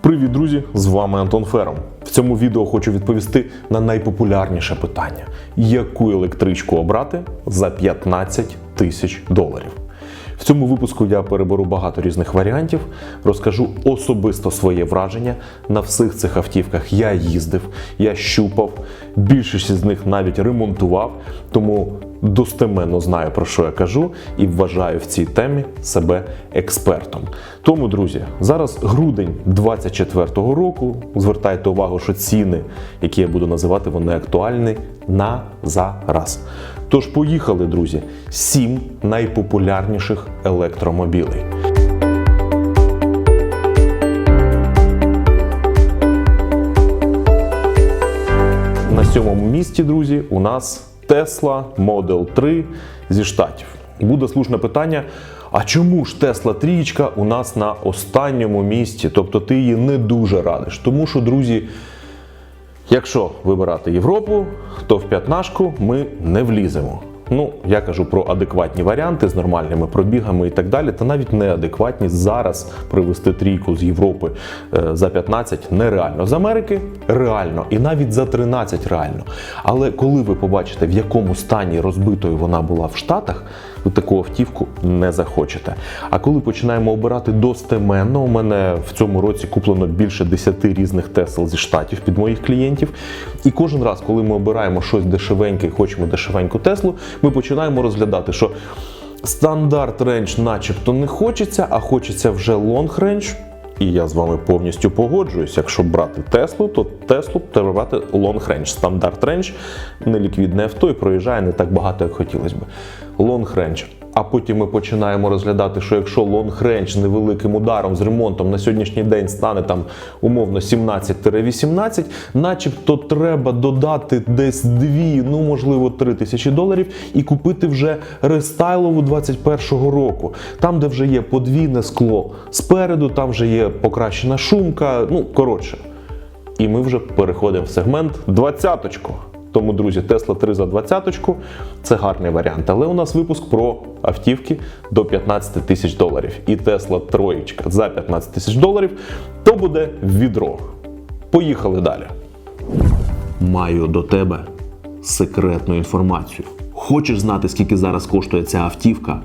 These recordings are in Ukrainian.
Привіт, друзі! З вами Антон Фером. В цьому відео хочу відповісти на найпопулярніше питання: яку електричку обрати за 15 тисяч доларів. В цьому випуску я переберу багато різних варіантів, розкажу особисто своє враження. На всіх цих автівках я їздив, я щупав, більшість з них навіть ремонтував, тому достеменно знаю про що я кажу і вважаю в цій темі себе експертом. Тому, друзі, зараз грудень 24-го року. Звертайте увагу, що ціни, які я буду називати, вони актуальні на зараз. Тож поїхали, друзі, сім найпопулярніших електромобілей. Сьомому місці, друзі, у нас Tesla Model 3 зі штатів. Буде слушне питання: а чому ж Tesla трієчка у нас на останньому місці? Тобто ти її не дуже радиш. Тому що, друзі, якщо вибирати Європу, то в п'ятнашку ми не вліземо. Ну, я кажу про адекватні варіанти з нормальними пробігами і так далі, та навіть неадекватні зараз привести трійку з Європи е, за 15 нереально. З Америки реально, і навіть за 13 реально. Але коли ви побачите, в якому стані розбитою вона була в Штатах, ви таку автівку не захочете. А коли починаємо обирати достеменно, у мене в цьому році куплено більше 10 різних Тесл зі штатів під моїх клієнтів. І кожен раз, коли ми обираємо щось дешевеньке і хочемо дешевеньку Теслу, ми починаємо розглядати, що стандарт рейндж начебто не хочеться, а хочеться вже лонг рейндж. І я з вами повністю погоджуюсь. Якщо брати Теслу, то Теслу треба брати лонг Range. Стандарт рейндж неліквідне авто і проїжджає не так багато, як хотілося б. Long рейндж. А потім ми починаємо розглядати, що якщо лонг рейндж невеликим ударом з ремонтом на сьогоднішній день стане там умовно 17-18, начебто треба додати десь 2, ну можливо 3 тисячі доларів і купити вже рестайлову 21-го року. Там, де вже є подвійне скло спереду, там вже є покращена шумка. Ну коротше. І ми вже переходимо в сегмент 20-очку. Тому, друзі, Tesla 3 за 20-очку – це гарний варіант. Але у нас випуск про автівки до 15 тисяч доларів. І Tesla 3 за 15 тисяч доларів то буде відро. Поїхали далі. Маю до тебе секретну інформацію. Хочеш знати, скільки зараз коштує ця автівка?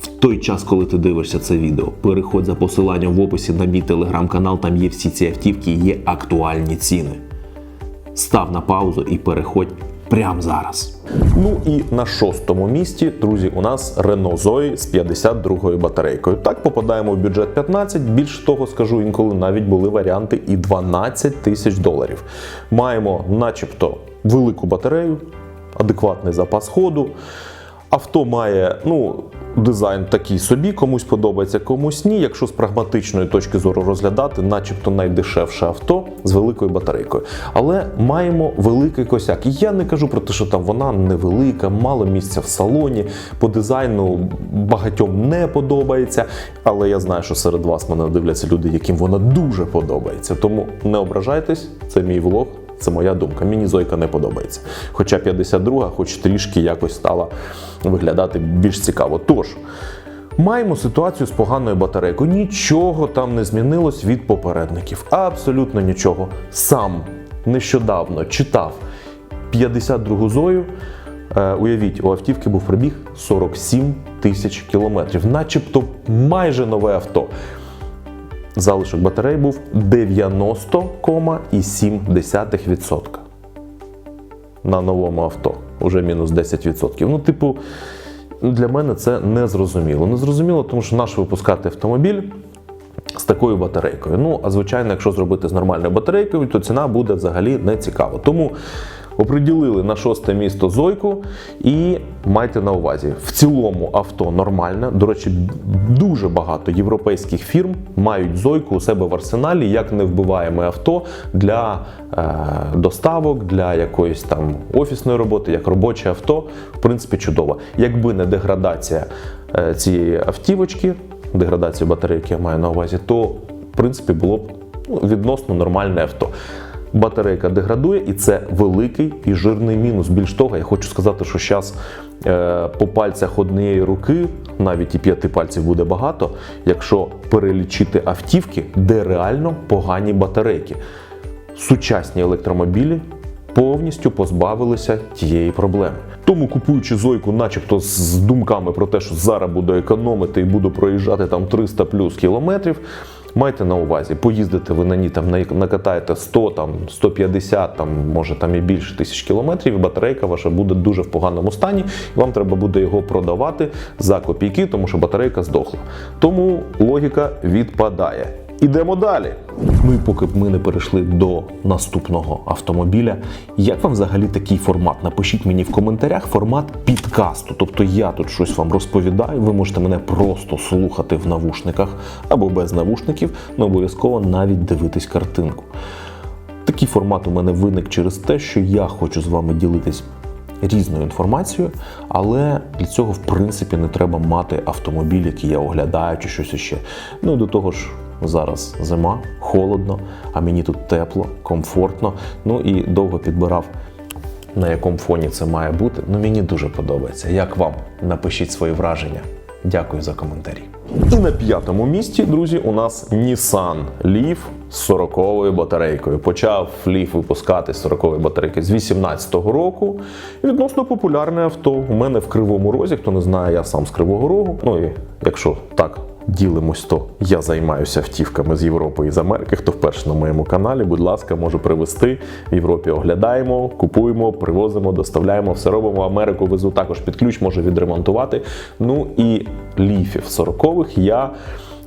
В той час, коли ти дивишся це відео, переходь за посиланням в описі на мій телеграм-канал, там є всі ці автівки, є актуальні ціни. Став на паузу і переходь прямо зараз. Ну і на шостому місці, друзі, у нас Renault Zoe з 52-ю батарейкою. Так попадаємо в бюджет 15. Більш того, скажу, інколи навіть були варіанти і 12 тисяч доларів. Маємо, начебто, велику батарею, адекватний запас ходу. Авто має, ну, дизайн такий собі, комусь подобається, комусь ні. Якщо з прагматичної точки зору розглядати, начебто найдешевше авто з великою батарейкою. Але маємо великий косяк. І я не кажу про те, що там вона невелика, мало місця в салоні. По дизайну багатьом не подобається. Але я знаю, що серед вас мене дивляться люди, яким вона дуже подобається. Тому не ображайтесь, це мій влог. Це моя думка. Мені Зойка не подобається. Хоча 52-га, хоч трішки якось стала виглядати більш цікаво. Тож, маємо ситуацію з поганою батарейкою. Нічого там не змінилось від попередників. Абсолютно нічого. Сам нещодавно читав 52-гу Зою. Е, уявіть, у автівки був пробіг 47 тисяч кілометрів, начебто майже нове авто. Залишок батареї був 90,7%. На новому авто. Уже мінус 10%. Ну, типу, для мене це не зрозуміло. Не зрозуміло, тому що наш випускати автомобіль з такою батарейкою. Ну, а звичайно, якщо зробити з нормальною батарейкою, то ціна буде взагалі не цікава. Тому оприділили на шосте місто Зойку і майте на увазі, в цілому авто нормальне. До речі, дуже багато європейських фірм мають Зойку у себе в арсеналі, як невбиваєме авто для е, доставок, для якоїсь там офісної роботи, як робоче авто. В принципі, чудово. Якби не деградація е, цієї автівочки, деградацію батарейки я маю на увазі, то в принципі було б ну, відносно нормальне авто. Батарейка деградує, і це великий і жирний мінус. Більш того, я хочу сказати, що зараз е, по пальцях однієї руки, навіть і п'яти пальців буде багато, якщо перелічити автівки, де реально погані батарейки. Сучасні електромобілі повністю позбавилися тієї проблеми. Тому купуючи зойку, начебто з думками про те, що зараз буду економити і буду проїжджати там 300 плюс кілометрів. Майте на увазі, поїздите ви на ній там накатаєте 100, там 150, там може там і більше тисяч кілометрів, і батарейка ваша буде дуже в поганому стані, і вам треба буде його продавати за копійки, тому що батарейка здохла. Тому логіка відпадає. Ідемо далі. Ну і поки б ми не перейшли до наступного автомобіля, як вам взагалі такий формат? Напишіть мені в коментарях формат підкасту. Тобто я тут щось вам розповідаю, ви можете мене просто слухати в навушниках або без навушників, не обов'язково навіть дивитись картинку. Такий формат у мене виник через те, що я хочу з вами ділитись різною інформацією, але для цього, в принципі, не треба мати автомобіль, який я оглядаю чи щось іще. Ну і до того ж, зараз зима, холодно, а мені тут тепло, комфортно. Ну і довго підбирав. На якому фоні це має бути? Ну мені дуже подобається. Як вам? Напишіть свої враження. Дякую за коментарі. І на п'ятому місці, друзі, у нас Nissan Leaf з 40-ю батарейкою. Почав Leaf випускати з 40-ї батарейки з 2018 року. Відносно популярне авто. У мене в Кривому Розі, хто не знає, я сам з Кривого Рогу. Ну і якщо так ділимось, то я займаюся автівками з Європи і з Америки. Хто вперше на моєму каналі, будь ласка, можу привезти. В Європі оглядаємо, купуємо, привозимо, доставляємо, все робимо. Америку везу також під ключ, можу відремонтувати. Ну і ліфів 40-х я.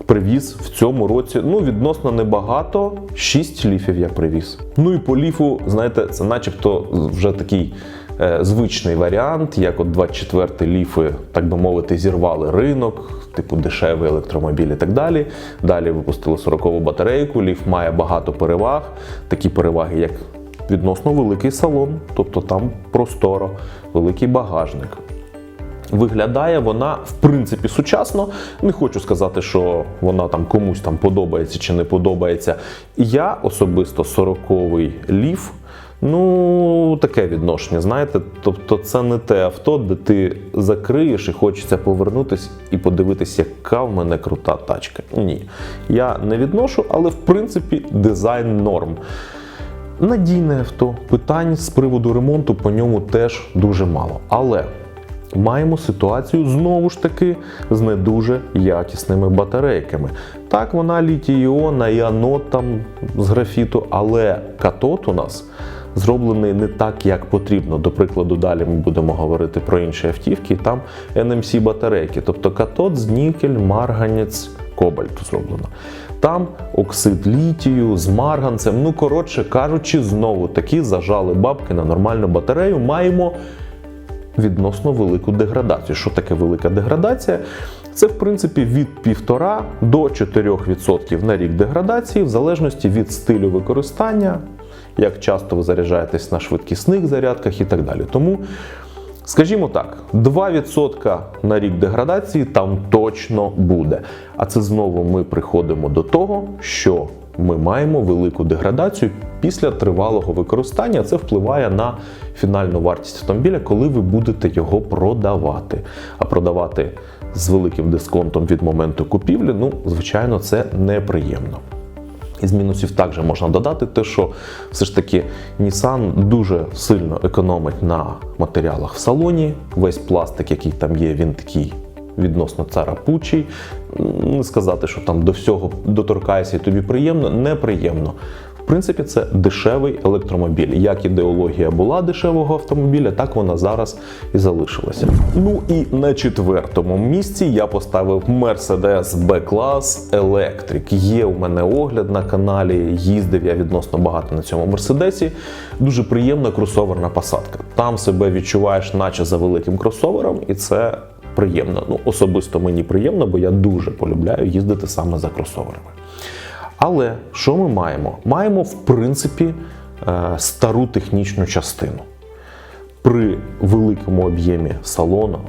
Привіз в цьому році ну відносно небагато. 6 ліфів я привіз. Ну і по ліфу, знаєте, це начебто вже такий звичний варіант, як от 24 ліфи, так би мовити, зірвали ринок, типу дешевий електромобіль і так далі. Далі випустили 40-ву батарейку. Ліф має багато переваг, такі переваги, як відносно великий салон, тобто там просторо, великий багажник. Виглядає вона в принципі сучасно. Не хочу сказати, що вона там комусь там подобається чи не подобається. Я особисто 40-й ліф. Ну, таке відношення, знаєте. Тобто, це не те авто, де ти закриєш і хочеться повернутись і подивитись, яка в мене крута тачка. Ні. Я не відношу, але в принципі дизайн норм. Надійне авто, питань з приводу ремонту по ньому теж дуже мало. Але маємо ситуацію знову ж таки з не дуже якісними батарейками. Так, вона літій-іонна і анод там з графіту, але катод у нас зроблений не так, як потрібно. До прикладу, далі ми будемо говорити про інші автівки. Там NMC батарейки, тобто катод з нікель, марганець, кобальту зроблено. Там оксид літію з марганцем. Ну, коротше кажучи, знову таки зажали бабки на нормальну батарею. Маємо відносно велику деградацію. Що таке велика деградація? Це, в принципі, від 1,5 до 4% на рік деградації, в залежності від стилю використання, як часто ви заряджаєтесь на швидкісних зарядках і так далі. Тому, скажімо так, 2% на рік деградації там точно буде. А це знову ми приходимо до того, що ми маємо велику деградацію після тривалого використання. Це впливає на фінальну вартість автомобіля, коли ви будете його продавати. А продавати з великим дисконтом від моменту купівлі, ну, звичайно, це неприємно. Із мінусів також можна додати те, що все ж таки Nissan дуже сильно економить на матеріалах в салоні. Весь пластик, який там є, він такий відносно царапучий. Не сказати, що там до всього доторкаєшся і тобі приємно, неприємно. В принципі, це дешевий електромобіль. Як ідеологія була дешевого автомобіля, так вона зараз і залишилася. Ну і на четвертому місці я поставив Mercedes B-Class Electric. Є у мене огляд на каналі, їздив я відносно багато на цьому мерседесі. Дуже приємна кросоверна посадка. Там себе відчуваєш, наче за великим кросовером, і це приємно. Ну, особисто мені приємно, бо я дуже полюбляю їздити саме за кросоверами. Але що ми маємо? Маємо, в принципі, е, стару технічну частину. При великому об'ємі салону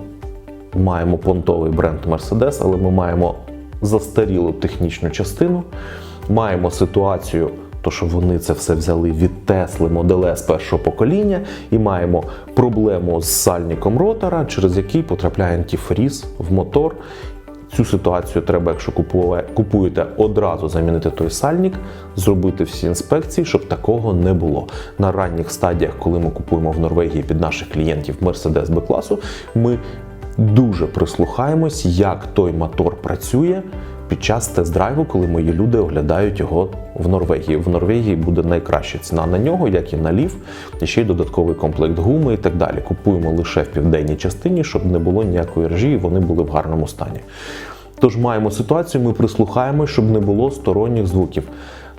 маємо понтовий бренд Mercedes, але ми маємо застарілу технічну частину, маємо ситуацію то що вони це все взяли від Tesla Model S першого покоління і маємо проблему з сальником ротора, через який потрапляє антифріз в мотор. Цю ситуацію треба, якщо купує- купуєте, одразу замінити той сальник, зробити всі інспекції, щоб такого не було. На ранніх стадіях, коли ми купуємо в Норвегії під наших клієнтів Mercedes B-класу, ми дуже прислухаємось, як той мотор працює під час тест-драйву, коли мої люди оглядають його в Норвегії. В Норвегії буде найкраща ціна на нього, як і на лів, і ще й додатковий комплект гуми і так далі. Купуємо лише в південній частині, щоб не було ніякої ржі, і вони були в гарному стані. Тож маємо ситуацію, ми прислухаємось, щоб не було сторонніх звуків.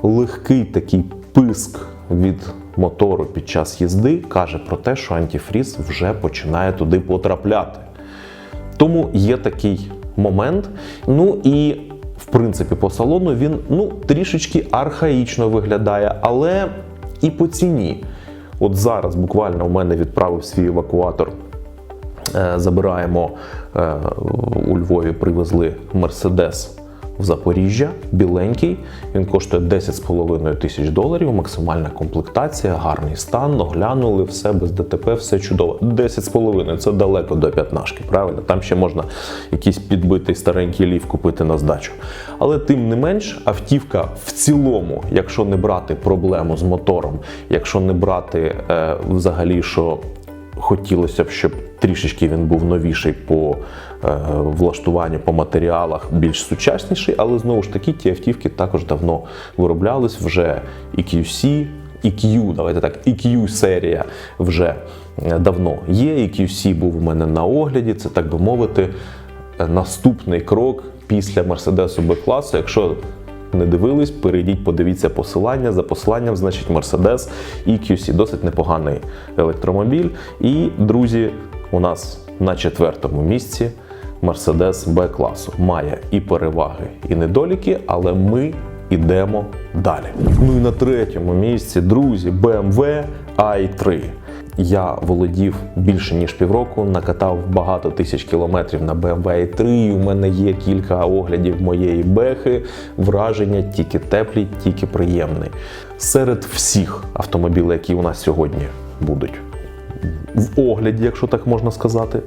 Легкий такий писк від мотору під час їзди каже про те, що антифріз вже починає туди потрапляти. Тому є такий момент. Ну і принципі по салону він ну трішечки архаїчно виглядає, але і по ціні. От зараз буквально у мене відправив свій евакуатор. Е, Забираємо е, у Львові, привезли Мерседес в Запоріжжя, біленький. Він коштує 10,5 тисяч доларів. Максимальна комплектація, гарний стан, оглянули все без ДТП, все чудово. 10,5 це далеко до п'ятнашки, правильно? Там ще можна якийсь підбитий старенький лів купити на здачу. Але тим не менш, автівка в цілому, якщо не брати проблему з мотором, якщо не брати е, взагалі, що хотілося б, щоб трішечки він був новіший по е, влаштуванню, по матеріалах, більш сучасніший, але знову ж таки ті автівки також давно вироблялись вже EQC, EQ, давайте так, EQ серія вже е, давно є. EQC був у мене на огляді, це так би мовити, е, наступний крок після Mercedes B-класу. Якщо не дивились, перейдіть, подивіться посилання. За посиланням, значить, Mercedes EQC. Досить непоганий електромобіль. І, друзі, у нас на четвертому місці Mercedes B-класу. Має і переваги, і недоліки, але ми йдемо далі. Ну і на третьому місці, друзі, BMW i3. Я володів більше ніж півроку, накатав багато тисяч кілометрів на BMW i3. і У мене є кілька оглядів моєї бехи. Враження тільки теплі, тільки приємні. Серед всіх автомобілів, які у нас сьогодні будуть в огляді, якщо так можна сказати.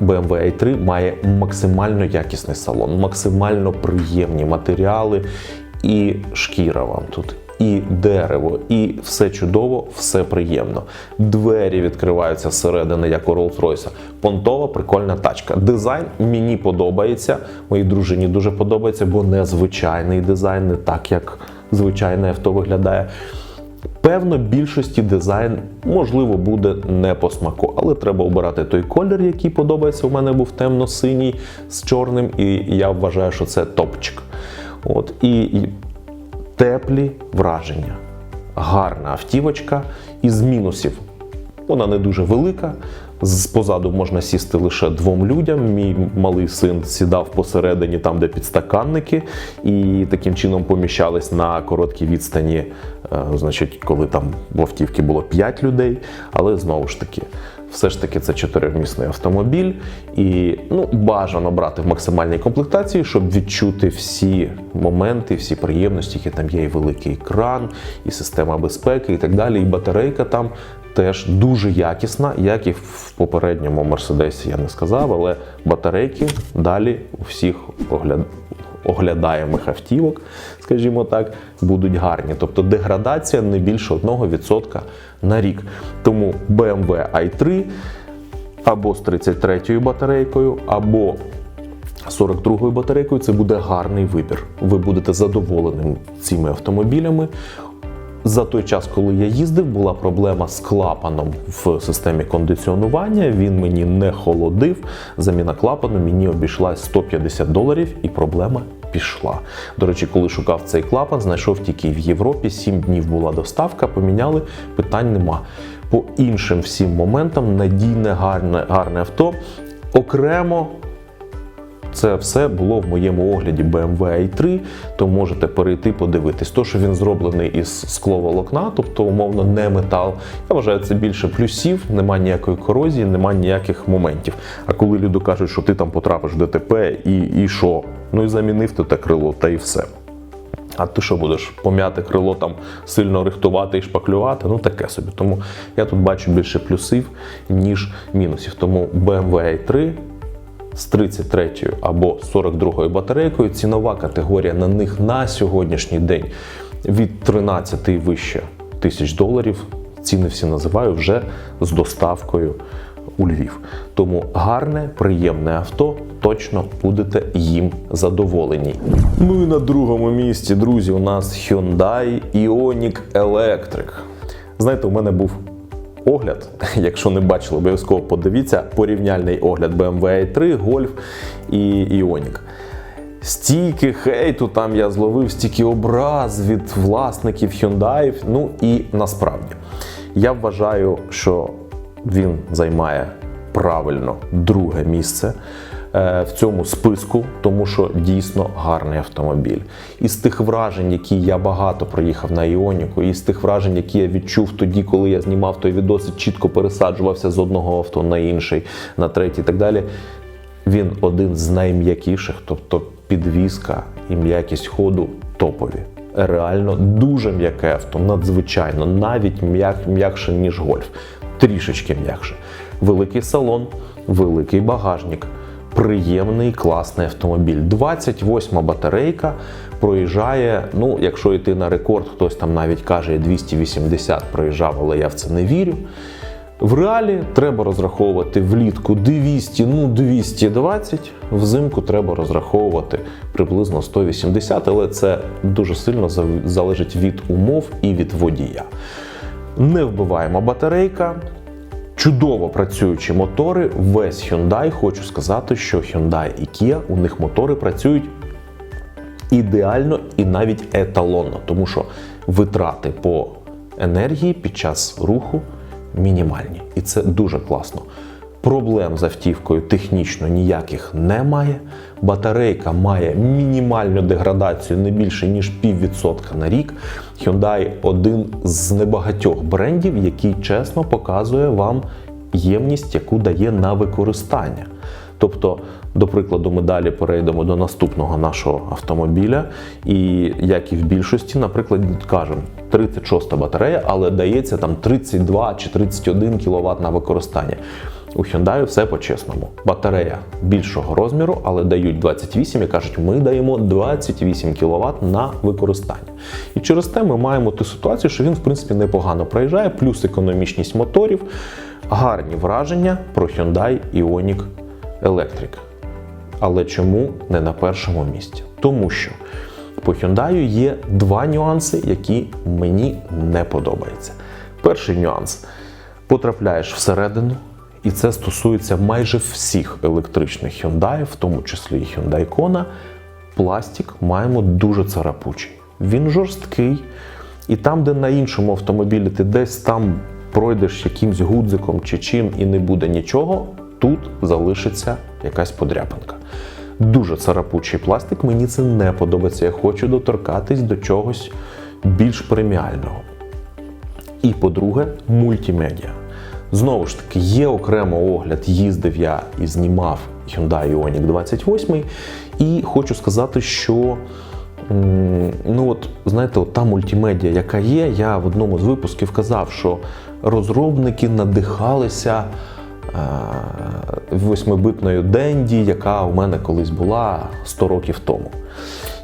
BMW i3 має максимально якісний салон, максимально приємні матеріали і шкіра вам тут, і дерево, і все чудово, все приємно. Двері відкриваються зсередини, як у Rolls-Royce. Понтова, прикольна тачка. Дизайн мені подобається. Моїй дружині дуже подобається, бо незвичайний дизайн, не так як звичайне авто виглядає. Певно, більшості дизайн можливо буде не по смаку, але треба обирати той колір, який подобається. У мене був темно-синій з чорним, і я вважаю, що це топчик. От і, і теплі враження. Гарна автівочка із мінусів. Вона не дуже велика. З позаду можна сісти лише двом людям. Мій малий син сідав посередині, там, де підстаканники, і таким чином поміщались на короткій відстані, е, значить, коли там в автівці було 5 людей. Але знову ж таки, все ж таки це чотиримісний автомобіль, і ну, бажано брати в максимальній комплектації, щоб відчути всі моменти, всі приємності, які там є, і великий екран, і система безпеки, і так далі. І батарейка там теж дуже якісна, як і в попередньому Мерседесі, я не сказав, але батарейки далі у всіх огляд... оглядаємих автівок, скажімо так, будуть гарні. Тобто деградація не більше 1% на рік. Тому BMW i3 або з 33 батарейкою, або 42-ю батарейкою це буде гарний вибір. Ви будете задоволеним цими автомобілями. За той час, коли я їздив, була проблема з клапаном в системі кондиціонування. Він мені не холодив. Заміна клапану мені обійшлась 150 доларів, і проблема пішла. До речі, коли шукав цей клапан, знайшов тільки в Європі. 7 днів була доставка, поміняли, питань нема. По іншим всім моментам надійне, гарне, гарне авто. Окремо це все було в моєму огляді BMW i3, то можете перейти подивитись. То, що він зроблений із скловолокна, тобто умовно не метал. Я вважаю, це більше плюсів, нема ніякої корозії, нема ніяких моментів. А коли люди кажуть, що ти там потрапиш в ДТП і, і що? Ну і замінив ти те крило, та і все. А ти що будеш пом'яти крило там сильно рихтувати і шпаклювати? Ну таке собі. Тому я тут бачу більше плюсів, ніж мінусів. Тому BMW i3 з 33 або 42 батарейкою цінова категорія на них на сьогоднішній день від 13 і вище тисяч доларів. Ціни всі називаю вже з доставкою у Львів. Тому гарне, приємне авто, точно будете їм задоволені. Ну і на другому місці, друзі, у нас Hyundai Ioniq Electric. Знаєте, у мене був огляд. Якщо не бачили, обов'язково подивіться порівняльний огляд BMW i3, Golf і Ioniq. Стільки хейту там я зловив, стільки образ від власників Hyundai. Ну і насправді я вважаю, що він займає правильно друге місце в цьому списку, тому що дійсно гарний автомобіль. Із тих вражень, які я багато проїхав на Іоніку, і з тих вражень, які я відчув тоді, коли я знімав той відос, і чітко пересаджувався з одного авто на інший, на третій і так далі. Він один з найм'якіших, тобто підвізка і м'якість ходу топові. Реально дуже м'яке авто, надзвичайно, навіть м'як, м'якше, ніж гольф, трішечки м'якше. Великий салон, великий багажник, приємний, класний автомобіль. 28 батарейка проїжджає. Ну, якщо йти на рекорд, хтось там навіть каже 280 проїжджав, але я в це не вірю. В реалі треба розраховувати влітку 200, ну 220, взимку треба розраховувати приблизно 180, але це дуже сильно залежить від умов і від водія. Не вбиваємо батарейка. Чудово працюючі мотори. Весь Hyundai, хочу сказати, що Hyundai і Kia, у них мотори працюють ідеально і навіть еталонно, тому що витрати по енергії під час руху мінімальні. І це дуже класно. Проблем з автівкою технічно ніяких немає. Батарейка має мінімальну деградацію не більше ніж піввідсотка на рік. Hyundai один з небагатьох брендів, який чесно показує вам ємність, яку дає на використання. Тобто, до прикладу, ми далі перейдемо до наступного нашого автомобіля. І як і в більшості, наприклад, кажемо 36 батарея, але дається там 32 чи 31 кВт на використання. У Hyundai все по-чесному. Батарея більшого розміру, але дають 28 і кажуть, ми даємо 28 кВт на використання. І через те ми маємо ту ситуацію, що він, в принципі, непогано проїжджає, плюс економічність моторів, гарні враження про Hyundai Ioniq Electric. Але чому не на першому місці? Тому що по Hyundai є два нюанси, які мені не подобаються. Перший нюанс: потрапляєш всередину, і це стосується майже всіх електричних Hyundai, в тому числі і Hyundai Kona. Пластик маємо дуже царапучий. Він жорсткий, і там, де на іншому автомобілі ти десь там пройдеш якимсь гудзиком чи чим і не буде нічого, тут залишиться якась подряпинка. Дуже царапучий пластик, мені це не подобається. Я хочу доторкатись до чогось більш преміального. І по-друге, мультимедіа. Знову ж таки, є окремо огляд, їздив я і знімав Hyundai Ioniq 28. І хочу сказати, що ну от, знаєте, от та мультимедіа, яка є, я в одному з випусків казав, що розробники надихалися е, восьмибитною Денді, яка у мене колись була 100 років тому.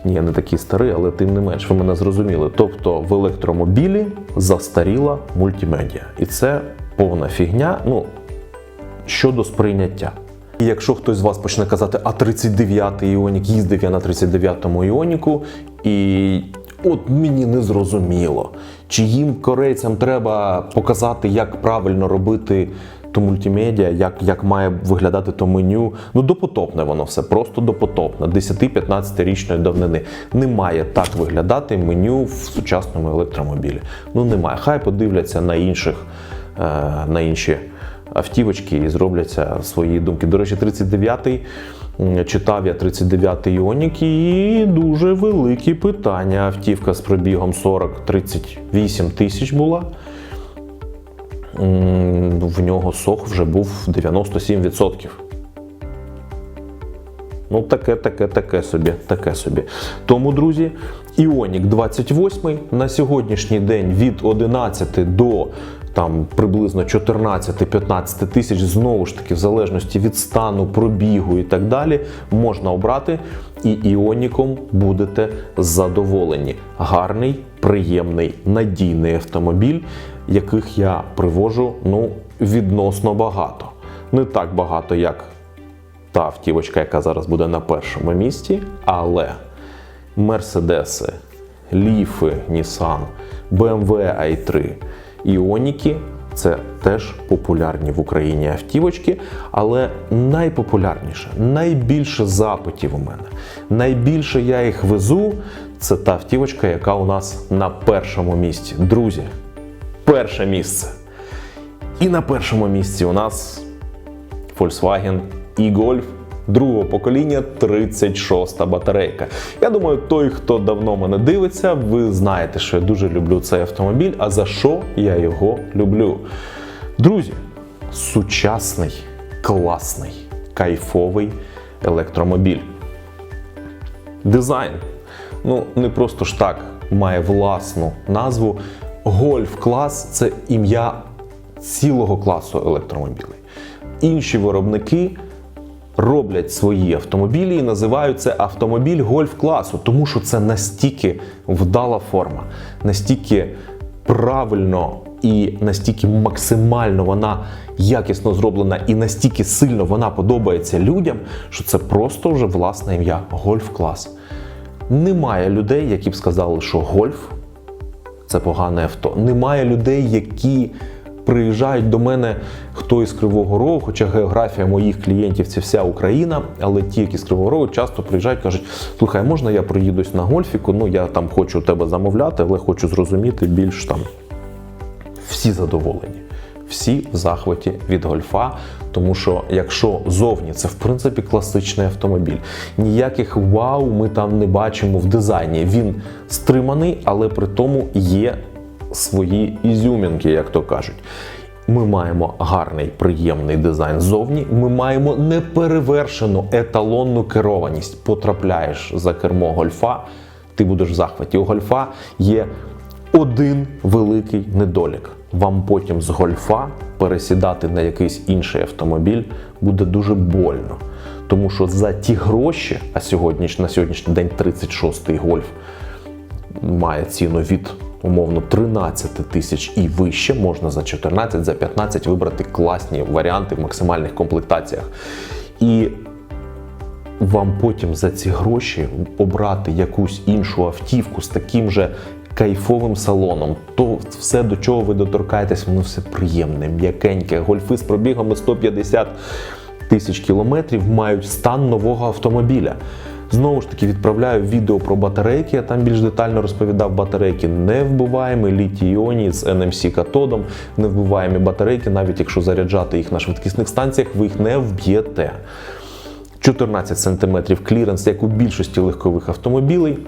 Ні, я не такий старий, але тим не менш, ви мене зрозуміли. Тобто в електромобілі застаріла мультимедіа. І це повна фігня. Ну, щодо сприйняття. І якщо хтось з вас почне казати, а 39-й Іонік, їздив я на 39-му Іоніку, і от мені не зрозуміло, чи їм корейцям треба показати, як правильно робити то мультимедіа, як, як має виглядати то меню. Ну, допотопне воно все, просто допотопне, 10-15 річної давнини. Не має так виглядати меню в сучасному електромобілі. Ну немає. Хай подивляться на інших, на інші автівочки і зробляться свої думки. До речі, 39-й. Читав я 39-й Іонік і дуже великі питання. Автівка з пробігом 40-38 тисяч була. В нього сох вже був 97%. Ну, таке, таке, таке собі, таке собі. Тому, друзі, Іонік 28 на сьогоднішній день від 11 до там приблизно 14-15 тисяч, знову ж таки, в залежності від стану, пробігу і так далі, можна обрати, і іоніком будете задоволені. Гарний, приємний, надійний автомобіль, яких я привожу ну, відносно багато. Не так багато, як та автівочка, яка зараз буде на першому місці, але Мерседеси, Ліфи, Nissan, BMW i3, Іоніки це теж популярні в Україні автівочки, але найпопулярніше, найбільше запитів у мене, найбільше я їх везу. Це та автівочка, яка у нас на першому місці. Друзі, перше місце. І на першому місці у нас Volkswagen e-Golf другого покоління 36 батарейка. Я думаю, той, хто давно мене дивиться, ви знаєте, що я дуже люблю цей автомобіль. А за що я його люблю? Друзі, сучасний, класний, кайфовий електромобіль. Дизайн. Ну, не просто ж так має власну назву. Гольф клас це ім'я цілого класу електромобілів. Інші виробники роблять свої автомобілі і називають це автомобіль гольф класу, тому що це настільки вдала форма, настільки правильно і настільки максимально вона якісно зроблена, і настільки сильно вона подобається людям, що це просто вже власне ім'я гольф клас. Немає людей, які б сказали, що гольф це погане авто. Немає людей, які приїжджають до мене хто із Кривого Рогу, хоча географія моїх клієнтів це вся Україна, але ті, які з Кривого Рогу, часто приїжджають, кажуть: слухай, можна я проїдусь на гольфіку? Ну я там хочу тебе замовляти, але хочу зрозуміти більш там. Всі задоволені. Всі в захваті від гольфа, тому що якщо зовні це в принципі класичний автомобіль, ніяких вау ми там не бачимо в дизайні. Він стриманий, але при тому є свої ізюмінки, як то кажуть. Ми маємо гарний, приємний дизайн ззовні. Ми маємо неперевершену еталонну керованість. Потрапляєш за кермо гольфа, ти будеш в захваті. У гольфа є один великий недолік. Вам потім з гольфа пересідати на якийсь інший автомобіль буде дуже больно. Тому що за ті гроші, а сьогодні на сьогоднішній день 36-й гольф має ціну від умовно 13 тисяч і вище, можна за 14, за 15 вибрати класні варіанти в максимальних комплектаціях. І вам потім за ці гроші обрати якусь іншу автівку з таким же кайфовим салоном, то все, до чого ви доторкаєтесь, воно все приємне, м'якеньке. Гольфи з пробігами 150 тисяч кілометрів мають стан нового автомобіля. Знову ж таки, відправляю відео про батарейки. Я там більш детально розповідав батарейки не вбиваємо, літій іоні з NMC катодом, не вбиваємо батарейки, навіть якщо заряджати їх на швидкісних станціях, ви їх не вб'єте. 14 см кліренс, як у більшості легкових автомобілей.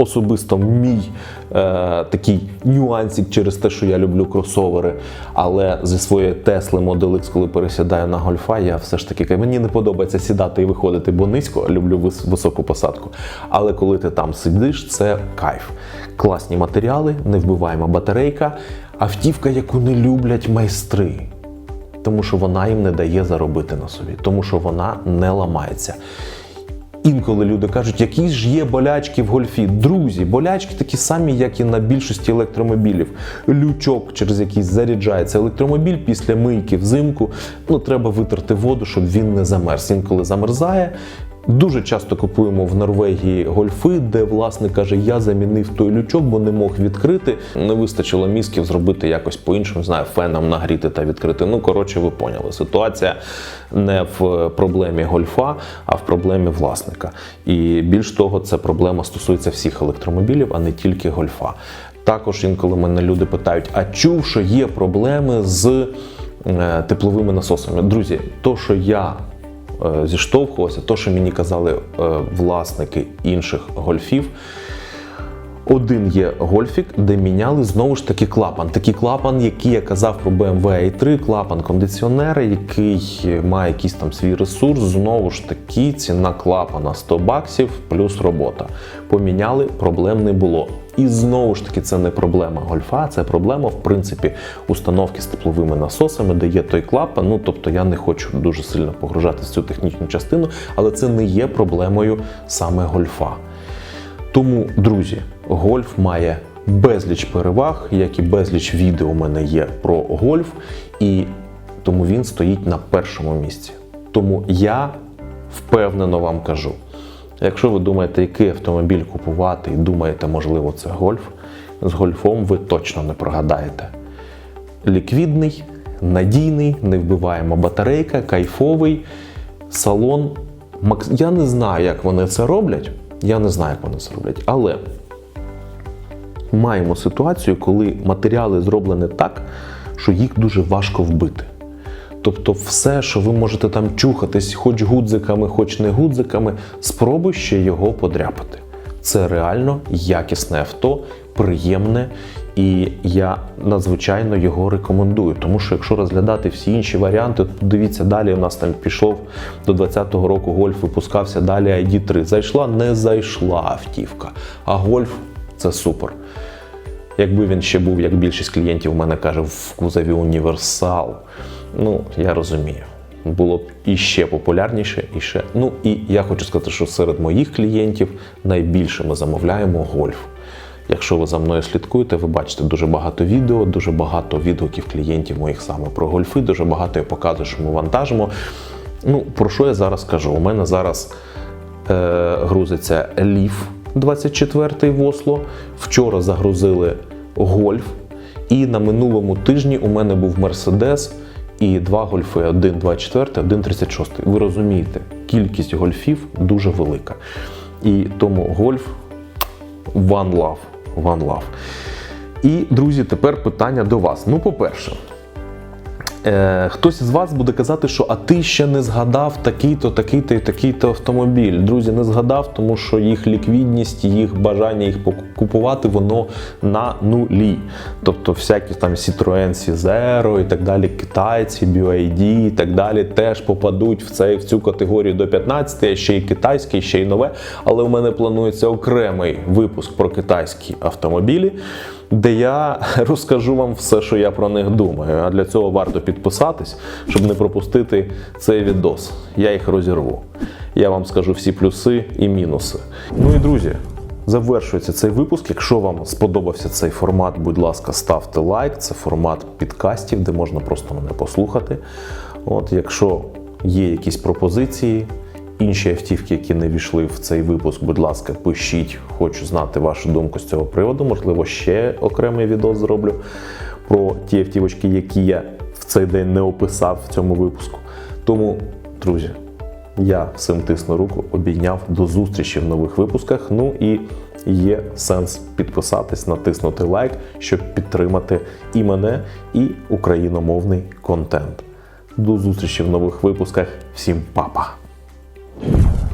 Особисто мій е, такий нюансик через те, що я люблю кросовери. Але зі своєї Тесли Model X, коли пересідаю на гольфа, я все ж таки мені не подобається сідати і виходити, бо низько, люблю вис- високу посадку. Але коли ти там сидиш, це кайф. Класні матеріали, не вбиваємо батарейка, автівка, яку не люблять майстри тому що вона їм не дає заробити на собі, тому що вона не ламається. Інколи люди кажуть, які ж є болячки в гольфі. Друзі, болячки такі самі, як і на більшості електромобілів. Лючок, через який заряджається електромобіль після мийки взимку. Ну, треба витерти воду, щоб він не замерз. Інколи замерзає. Дуже часто купуємо в Норвегії гольфи, де власник каже, я замінив той лючок, бо не мог відкрити. Не вистачило мізків зробити якось по-іншому, знаю, феном нагріти та відкрити. Ну, коротше, ви поняли. Ситуація не в проблемі гольфа, а в проблемі власника. І більш того, це проблема стосується всіх електромобілів, а не тільки гольфа. Також інколи мене люди питають: а чув, що є проблеми з е, тепловими насосами? Друзі, то, що я зіштовхувався, то, що мені казали е, власники інших гольфів. Один є гольфік, де міняли знову ж таки клапан. Такий клапан, який я казав про BMW i3, клапан кондиціонера, який має якийсь там свій ресурс. Знову ж таки, ціна клапана 100 баксів плюс робота. Поміняли, проблем не було. І знову ж таки, це не проблема гольфа, це проблема, в принципі, установки з тепловими насосами, де є той клапан. Ну тобто я не хочу дуже сильно погружатися в цю технічну частину, але це не є проблемою саме гольфа. Тому, друзі, гольф має безліч переваг, як і безліч відео у мене є про гольф, і тому він стоїть на першому місці. Тому я впевнено вам кажу: якщо ви думаєте, який автомобіль купувати, і думаєте, можливо, це гольф, з гольфом ви точно не прогадаєте. Ліквідний, надійний, не вбиваємо батарейка, кайфовий, салон. Я не знаю, як вони це роблять. Я не знаю, як вони це роблять. Але маємо ситуацію, коли матеріали зроблені так, що їх дуже важко вбити. Тобто, все, що ви можете там чухатись, хоч гудзиками, хоч не гудзиками, спробуй ще його подряпати. Це реально якісне авто, приємне, і я надзвичайно його рекомендую. Тому що якщо розглядати всі інші варіанти, то дивіться, далі у нас там пішов до 20-го року гольф, випускався далі ID3. Зайшла, не зайшла автівка. А гольф це супер. Якби він ще був, як більшість клієнтів в мене каже, в кузові універсал. Ну, я розумію. Було б іще популярніше, і ще. Ну і я хочу сказати, що серед моїх клієнтів найбільше ми замовляємо гольф. Якщо ви за мною слідкуєте, ви бачите дуже багато відео, дуже багато відгуків клієнтів моїх саме про гольфи, дуже багато я показую, що ми вантажимо. Ну, про що я зараз кажу? У мене зараз е, грузиться Ліф 24 в Осло. Вчора загрузили Гольф. І на минулому тижні у мене був Мерседес і два гольфи: один 24, один 36. Ви розумієте, кількість гольфів дуже велика. І тому гольф One Love. One Love. І, друзі, тепер питання до вас. Ну, по-перше, Е, хтось із вас буде казати, що а ти ще не згадав такий-то, такий-то і такий-то автомобіль. Друзі, не згадав, тому що їх ліквідність, їх бажання їх купувати, воно на нулі. Тобто всякі там Citroen C0 і так далі, китайці, BYD і так далі теж попадуть в, цей, в цю категорію до 15, ще й китайське, ще й нове. Але у мене планується окремий випуск про китайські автомобілі де я розкажу вам все, що я про них думаю. А для цього варто підписатись, щоб не пропустити цей відос. Я їх розірву. Я вам скажу всі плюси і мінуси. Ну і друзі. Завершується цей випуск. Якщо вам сподобався цей формат, будь ласка, ставте лайк. Це формат підкастів, де можна просто мене послухати. От, якщо є якісь пропозиції, інші автівки, які не війшли в цей випуск, будь ласка, пишіть, хочу знати вашу думку з цього приводу. Можливо, ще окремий відео зроблю про ті автівочки, які я в цей день не описав в цьому випуску. Тому, друзі, я всім тисну руку, обійняв до зустрічі в нових випусках. Ну і є сенс підписатись, натиснути лайк, щоб підтримати і мене, і україномовний контент. До зустрічі в нових випусках. Всім па-па!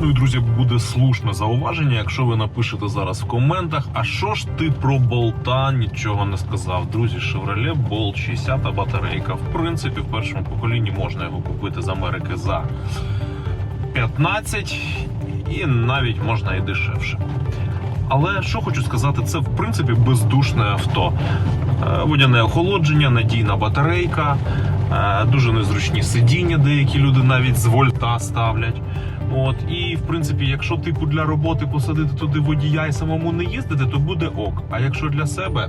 Ну і друзі, буде слушне зауваження, якщо ви напишете зараз в коментах, а що ж ти про болта нічого не сказав. Друзі, Chevrolet Bolt 60 батарейка. В принципі, в першому поколінні можна його купити з Америки за 15 і навіть можна і дешевше. Але що хочу сказати, це в принципі бездушне авто. Е, Водяне охолодження, надійна батарейка, е, дуже незручні сидіння, деякі люди навіть з вольта ставлять. От і в принципі, якщо типу для роботи посадити туди водія і самому не їздити, то буде ок. А якщо для себе,